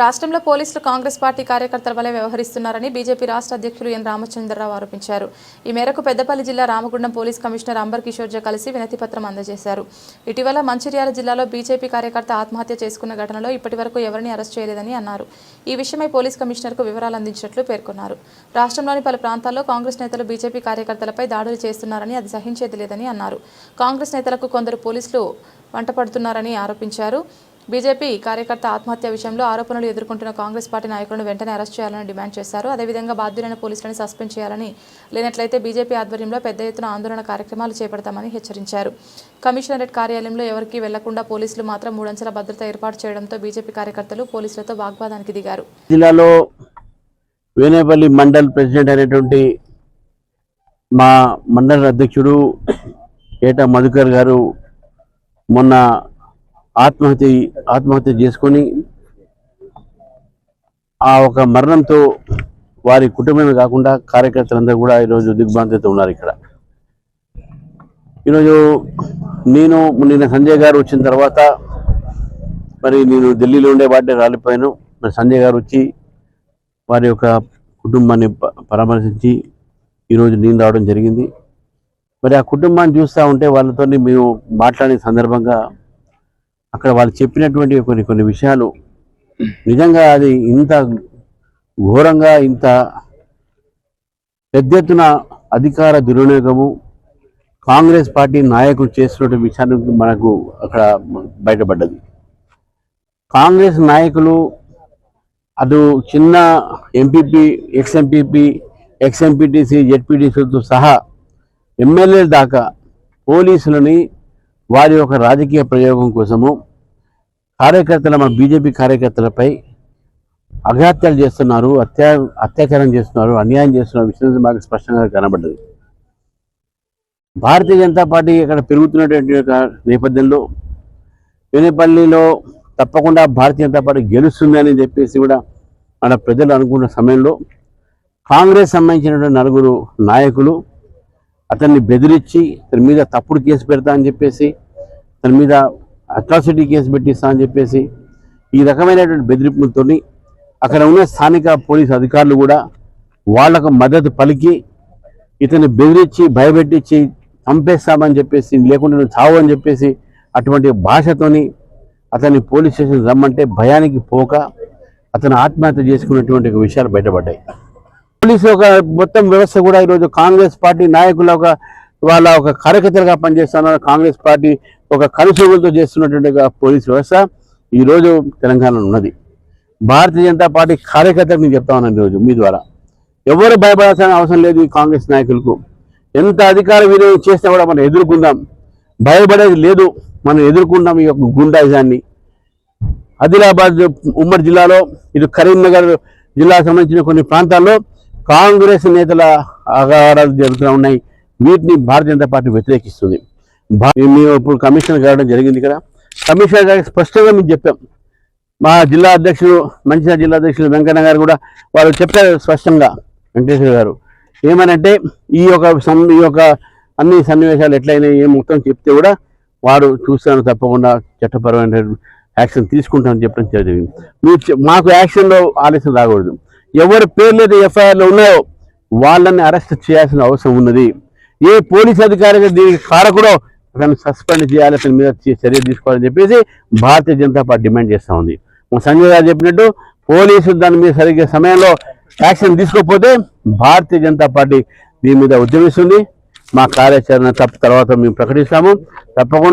రాష్ట్రంలో పోలీసులు కాంగ్రెస్ పార్టీ కార్యకర్తల వలె వ్యవహరిస్తున్నారని బీజేపీ రాష్ట్ర అధ్యక్షులు ఎన్ రామచంద్రరావు ఆరోపించారు. ఈ మేరకు పెద్దపల్లి జిల్లా రామగుండం పోలీస్ కమిషనర్ అంబర్ కిషోర్జా కలిసి వినతిపత్రం అందజేశారు. ఇటీవల మంచిర్యాల జిల్లాలో బీజేపీ కార్యకర్త ఆత్మహత్య చేసుకున్న ఘటనలో ఇప్పటివరకు ఎవరిని అరెస్ట్ చేయలేదని అన్నారు. ఈ విషయమై పోలీస్ కమిషనర్కు వివరాలు అందించినట్లు పేర్కొన్నారు. రాష్ట్రంలోని పలు ప్రాంతాల్లో కాంగ్రెస్ నేతలు బీజేపీ కార్యకర్తలపై దాడులు చేస్తున్నారని అది సహించేది లేదని అన్నారు. కాంగ్రెస్ నేతలకు కొందరు పోలీసులు వంటపడుతున్నారని ఆరోపించారు. బీజేపీ కార్యకర్త ఆత్మహత్య విషయంలో ఆరోపణలు ఎదుర్కొంటున్న కాంగ్రెస్ పార్టీ నాయకులను వెంటనే అరెస్ట్ చేయాలని డిమాండ్ చేశారు. అదేవిధంగా బాధ్యులైన పోలీసులను సస్పెండ్ చేయాలని లేనట్లయితే బీజేపీ ఆధ్వర్యంలో పెద్ద ఎత్తున ఆందోళన కార్యక్రమాలు చేపడతామని హెచ్చరించారు. కమిషనరేట్ కార్యాలయంలో ఎవరికీ వెళ్ళకుండా పోలీసులు మాత్రం మూడంచెల భద్రత ఏర్పాటు చేయడంతో బీజేపీ కార్యకర్తలు పోలీసులతో వాగ్వాదానికి దిగారు. జిల్లాలో వేనేపల్లి మండల్ ప్రెసిడెంట్ అయినటువంటి మా మండల అధ్యక్షుడు ఏటా మధుకర్ గారు మొన్న ఆత్మహత్య ఆత్మహత్య చేసుకొని ఆ ఒక మరణంతో వారి కుటుంబమే కాకుండా కార్యకర్తలందరూ కూడా ఈరోజు దిగ్భ్రాంతితో ఉన్నారు ఇక్కడ. ఈరోజు నేను నిన్న సంజయ్ గారు వచ్చిన తర్వాత మరి నేను ఢిల్లీలో ఉండే వాటిని రాలిపోయాను. మరి సంజయ్ గారు వచ్చి వారి యొక్క కుటుంబాన్ని పరామర్శించి ఈరోజు నేను రావడం జరిగింది. మరి ఆ కుటుంబాన్ని చూస్తూ ఉంటే వాళ్ళతో మేము మాట్లాడిన సందర్భంగా అక్కడ వాళ్ళు చెప్పినటువంటి కొన్ని కొన్ని విషయాలు. నిజంగా అది ఇంత ఘోరంగా ఇంత పెద్ద ఎత్తున అధికార దుర్వినియోగము కాంగ్రెస్ పార్టీ నాయకులు చేస్తున్న విషయాన్ని మనకు అక్కడ బయటపడ్డది. కాంగ్రెస్ నాయకులు అటు చిన్న MPP ex MPP ex MPTC జెడ్పీటీసీలతో సహా ఎమ్మెల్యేల దాకా పోలీసులని వారి యొక్క రాజకీయ ప్రయోగం కోసము కార్యకర్తల మన బీజేపీ కార్యకర్తలపై అఘాత్యాలు చేస్తున్నారు అత్యా అత్యాచారం చేస్తున్నారు అన్యాయం చేస్తున్నారు విషయం మాకు స్పష్టంగా కనబడ్డది. భారతీయ జనతా పార్టీ ఇక్కడ పెరుగుతున్నటువంటి యొక్క నేపథ్యంలో వినేపల్లిలో తప్పకుండా భారతీయ జనతా పార్టీ గెలుస్తుందని చెప్పేసి కూడా మన ప్రజలు అనుకున్న సమయంలో కాంగ్రెస్ సంబంధించినటువంటి నలుగురు నాయకులు అతన్ని బెదిరించి అతని మీద తప్పుడు కేసు పెడతా అని చెప్పేసి అతని మీద అట్రాసిటీ కేసు పెట్టిస్తా అని చెప్పేసి ఈ రకమైనటువంటి బెదిరింపులతోని అక్కడ ఉన్న స్థానిక పోలీస్ అధికారులు కూడా వాళ్ళకు మద్దతు పలికి ఇతన్ని బెదిరించి భయపెట్టించి చంపేస్తామని చెప్పేసి లేకుంటే నువ్వు చావు అని చెప్పేసి అటువంటి భాషతోని అతన్ని పోలీస్ స్టేషన్ రమ్మంటే భయానికి పోక అతను ఆత్మహత్య చేసుకున్నటువంటి విషయాలు బయటపడ్డాయి. పోలీసు ఒక మొత్తం వ్యవస్థ కూడా ఈరోజు కాంగ్రెస్ పార్టీ నాయకుల ఒక వాళ్ళ ఒక కార్యకర్తలుగా పనిచేస్తున్నారు. కాంగ్రెస్ పార్టీ ఒక కనుసూగులతో చేస్తున్నటువంటి పోలీస్ వ్యవస్థ ఈరోజు తెలంగాణలో ఉన్నది. భారతీయ జనతా పార్టీ కార్యకర్తలకు నేను చెప్తా ఉన్నాను ఈరోజు మీ ద్వారా. ఎవరు భయపడాల్సిన అవసరం లేదు ఈ కాంగ్రెస్ నాయకులకు. ఎంత అధికార వినియోగం చేసినా కూడా మనం ఎదుర్కొందాం. భయపడేది లేదు. మనం ఎదుర్కొంటాం ఈ యొక్క గుండాయిజాన్ని. ఆదిలాబాద్ ఉమ్మడి జిల్లాలో ఇది కరీంనగర్ జిల్లాకు సంబంధించిన కొన్ని ప్రాంతాల్లో కాంగ్రెస్ నేతల అగారాలు జరుగుతూ ఉన్నాయి. వీటిని భారతీయ జనతా పార్టీ వ్యతిరేకిస్తుంది. భా- మేము ఇప్పుడు కమిషనర్ కావడం జరిగింది ఇక్కడ. కమిషనర్ గారికి స్పష్టంగా మేము చెప్పాం. మా జిల్లా అధ్యక్షుడు మంచిర్యాల జిల్లా అధ్యక్షుడు వెంకన్న గారు కూడా వాళ్ళు చెప్పారు స్పష్టంగా వెంకటేశ్వర గారు. ఏమనంటే ఈ యొక్క సమ్ ఈ యొక్క అన్ని సన్నివేశాలు ఎట్లయినా ఏం మొత్తం చెప్తే కూడా వారు చూస్తాను తప్పకుండా చట్టపరమైన యాక్షన్ తీసుకుంటామని చెప్పడం జరిగింది. మీరు మాకు యాక్షన్లో ఆలస్యం రాకూడదు. ఎవరి పేర్లు అయితే ఎఫ్ఐఆర్లు ఉన్నాయో వాళ్ళని అరెస్ట్ చేయాల్సిన అవసరం ఉన్నది. ఏ పోలీస్ అధికారిగా దీనికి కారకుడో అతను సస్పెండ్ చేయాలి అతని మీద చర్య తీసుకోవాలని చెప్పేసి భారతీయ జనతా పార్టీ డిమాండ్ చేస్తూ ఉంది. మా సంజయ్ గారు చెప్పినట్టు పోలీసులు దాని మీద సరిగ్గా సమయంలో యాక్షన్ తీసుకోకపోతే భారతీయ జనతా పార్టీ దీని మీద ఉద్యమిస్తుంది. మా కార్యాచరణ తప్ప తర్వాత మేము ప్రకటిస్తాము. తప్పకుండా